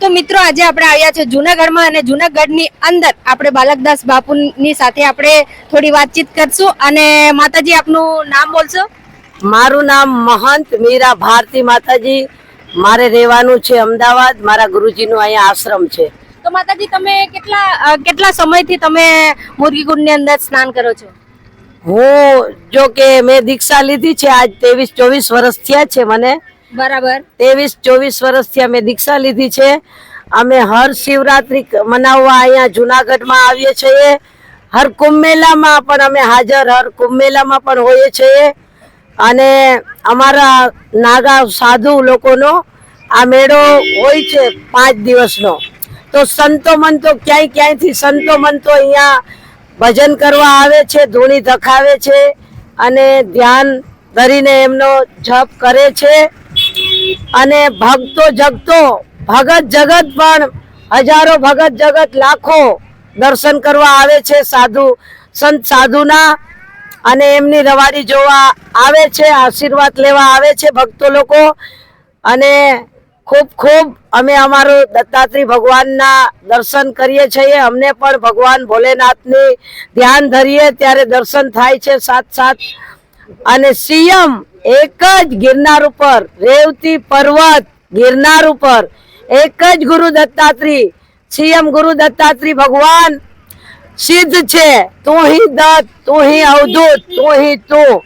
તો મિત્રો આજે આપણે આવ્યા છે જુનાગઢમાં અને જુનાગઢની અંદર આપણે બાલકદાસ બાપુની સાથે આપણે થોડી વાતચીત કરશું. અને માતાજી આપનું નામ બોલશો? મારું નામ મહંત મીરા ભારતી માતાજી. મારે રહેવાનું છે અમદાવાદ. મારા ગુરુજીનું અહીંયા આશ્રમ છે. તો માતાજી તમે કેટલા કેટલા સમયથી તમે મુરગીકુંડની અંદર સ્નાન કરો છો? હું જો કે મેં દીક્ષા લીધી છે. આજ ત્રેવીસ ચોવીસ વર્ષ થયા છે મને. બરાબર. ત્રેવીસ ચોવીસ વર્ષથી અમે દીક્ષા લીધી છે. અમે હર શિવરાત્રી મનાવવા અહીંયા જુનાગઢમાં આવીએ છીએ. હર કુંભ મેળામાં પણ અમે હાજર, હર કુંભ મેળામાં પણ હોઈએ છીએ. અને અમારા નાગા સાધુ લોકોનો આ મેળો હોય છે પાંચ દિવસનો. તો સંતો મંતો ક્યાંય ક્યાંયથી સંતો મંતો અહીંયા ભજન કરવા આવે છે, ધૂણી ધખાવે છે અને ધ્યાન ધરીને એમનો જપ કરે છે. અને ભક્તો જગતો, ભગત જગત પણ હજારો ભગત જગત લાખો દર્શન કરવા આવે છે સાધુ, સંત સાધુના અને એમની રવાડી જોવા આવે છે, આશીર્વાદ લેવા આવે છે ભક્તો લોકો. અને ખૂબ ખૂબ અમે અમારું દત્તાત્રી ભગવાનના દર્શન કરીએ છીએ. અમને પણ ભગવાન ભોલેનાથની ધ્યાન ધરીએ, ત્યારે દર્શન થાય છે સાથ સાથ. અને સીએમ એક જ ગિરનાર ઉપર, રેવતી પર્વત ગિરનાર ઉપર. એક જ ગુરુ દત્તાત્રી સીએમ ગુરુ દત્તાત્રી ભગવાન સિદ્ધ છે. તું હિ દત્ત, તું હિ અવધૂત, તું હી તું.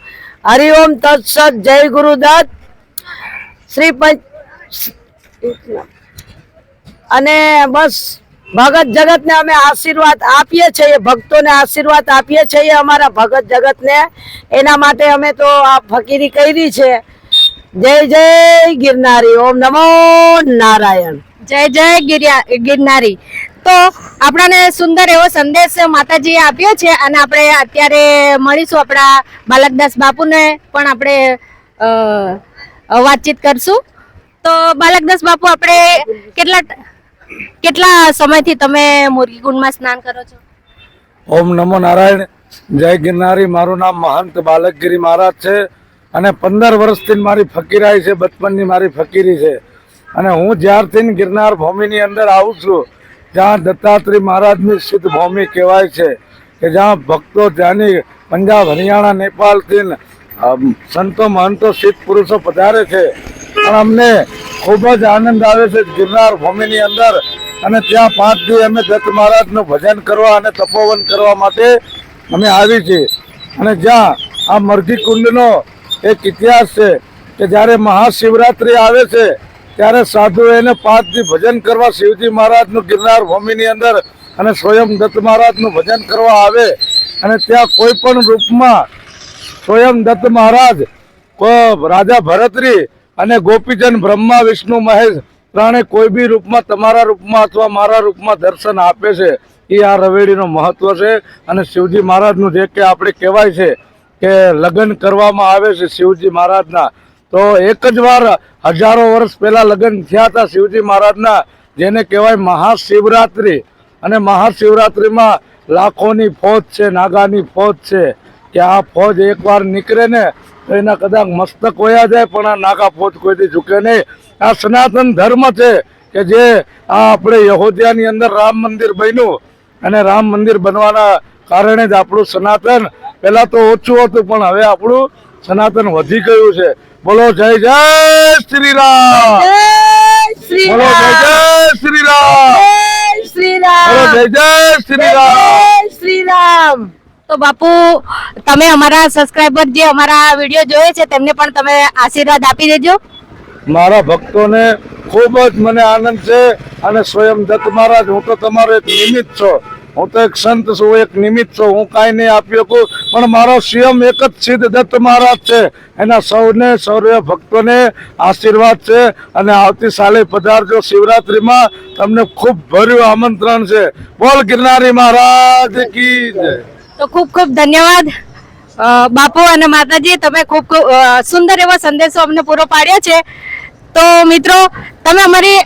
હરિઓમ તત્સત, જય ગુરુ દત્ત. શ્રી પંચ અને બસ ભગત જગતને અમે આશીર્વાદ આપીએ છીએ, ભક્તોને આશીર્વાદ આપીએ છીએ અમારા ભગત જગતને. એના માટે અમે તો આ ફકીરી કરી છે. જય જય ગિરનારી, ઓમ નમો નારાયણ. જય જય ગિરનારી. તો આપણાને સુંદર એવો સંદેશ માતાજીએ આપ્યો છે અને આપણે અત્યારે મળીશું આપણા બાલકદાસ બાપુને પણ આપણે વાતચીત કરશું. તો બાલકદાસ બાપુ, આપણે કેટલા કેટલા સમયથી તમે મુરગીકુંડમાં સ્નાન કરો છો? ઓમ નમો નારાયણ, જય ગિરનારી, મારું નામ મહંત બાલકગીરી મહારાજ છે અને પંદર વર્ષથી મારી ફકીરાઈ છે, બચપનની મારી ફકીરી છે. અને હું જ્યારથી ગિરનાર ભૂમિની અંદર આવું છું જ્યાં દત્તાત્રેય મહારાજની સિદ્ધ ભૂમિ કહેવાય છે કે જ્યાં ભક્તો ત્યાંની પંજાબ, હરિયાણા, નેપાળથી સંતો મહંતો સિદ્ધ પુરુષો પધારે છે. પણ અમને ખૂબ જ આનંદ આવે છે ગિરનાર ભૂમિની અંદર. અને ત્યાં પાંચ દિવસ અમે દત્ત મહારાજનું ભજન કરવા અને તપોવન કરવા માટે અમે આવી છીએ. અને જ્યાં આ મરઘી કુંડનો એક ઇતિહાસ છે કે જ્યારે મહાશિવરાત્રિ આવે છે, ત્યારે સાધુ એને પાંચ દી ભજન કરવા શિવજી મહારાજનું ગિરનાર ભૂમિની અંદર અને સ્વયં દત્ત મહારાજનું ભજન કરવા આવે. અને ત્યાં કોઈ પણ રૂપમાં સ્વયં દત્ત મહારાજ રાજા ભરતરી અને ગોપીચંદ બ્રહ્મા, વિષ્ણુ, મહેશ ત્રણે કોઈ બી રૂપમાં તમારા રૂપમાં અથવા મારા રૂપમાં દર્શન આપે છે, એ આ રવેડીનું મહત્વ છે. અને શિવજી મહારાજનું જે કે આપણે કહેવાય છે કે લગ્ન કરવામાં આવે છે શિવજી મહારાજના. તો એક જ વાર હજારો વર્ષ પહેલાં લગ્ન થયા હતા શિવજી મહારાજના, જેને કહેવાય મહાશિવરાત્રિ. અને મહાશિવરાત્રિમાં લાખોની ફોજ છે, નાગાની ફોજ છે, કે આ ફોજ એકવાર નીકળે ને તો એના કદાચ મસ્તક વયા જાય પણ આ નાગા ફોજ કોઈથી ઝૂકે નહીં. આ સનાતન ધર્મ છે કે જે આ આપણે યહોદિયાની અંદર રામ મંદિર બન્યું. અને રામ મંદિર બનવાના કારણે જ આપણું સનાતન પહેલા તો ઓછું હતું પણ હવે આપણું સનાતન વધી ગયું છે. બોલો જય જય શ્રી રામ બોલો જય જય શ્રી રામ શ્રી રામ જય જય શ્રી રામ શ્રી રામ તો બાપુ, તમે અમારા સબસ્ક્રાઇબર જે અમારા વીડિયો જોયે છે, તેમને પણ તમે આશીર્વાદ આપી દેજો. મારા ભક્તોને ખૂબ જ મને આનંદ છે અને સ્વયં દત્ત મહારાજ, હું તો તમારો એક નિમિત્ત છો. હું તો એક સંત છું, એક નિમિત્ત છું. હું કાંઈ નહીં આપી શકું, પણ મારો સ્વયં એક જ સિદ્ધ દત્ત મહારાજ છે. એના સૌને સૌર્ય ભક્તોને આશીર્વાદ છે અને આવતી સાલે પધારજો શિવરાત્રીમાં. તમને ખૂબ ભર્યું આમંત્રણ છે. બોલ ગિરનારી મહારાજ કી જય. તો ખૂબ ખૂબ ધન્યવાદ બાપુ અને માતાજી તમે ખૂબ ખૂબ સુંદર એવો સંદેશો અમને પૂરો પાડ્યો છે. તો મિત્રો તમે અમારી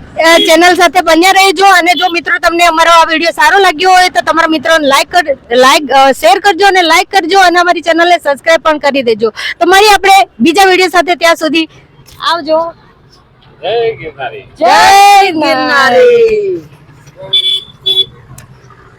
ચેનલ સાથે બન્યા રહેજો અને જો મિત્રો તમને અમારો આ વીડિયો સારો લાગ્યો હોય તો તમારા મિત્રોને લાઈક કર લાઈક શેર કરજો અને લાઈક કરજો અને અમારી ચેનલને સબસ્ક્રાઈબ પણ કરી દેજો. તો મારી આપણે બીજા વીડિયો સાથે ત્યાં સુધી આવજો. જય ગિરનારી.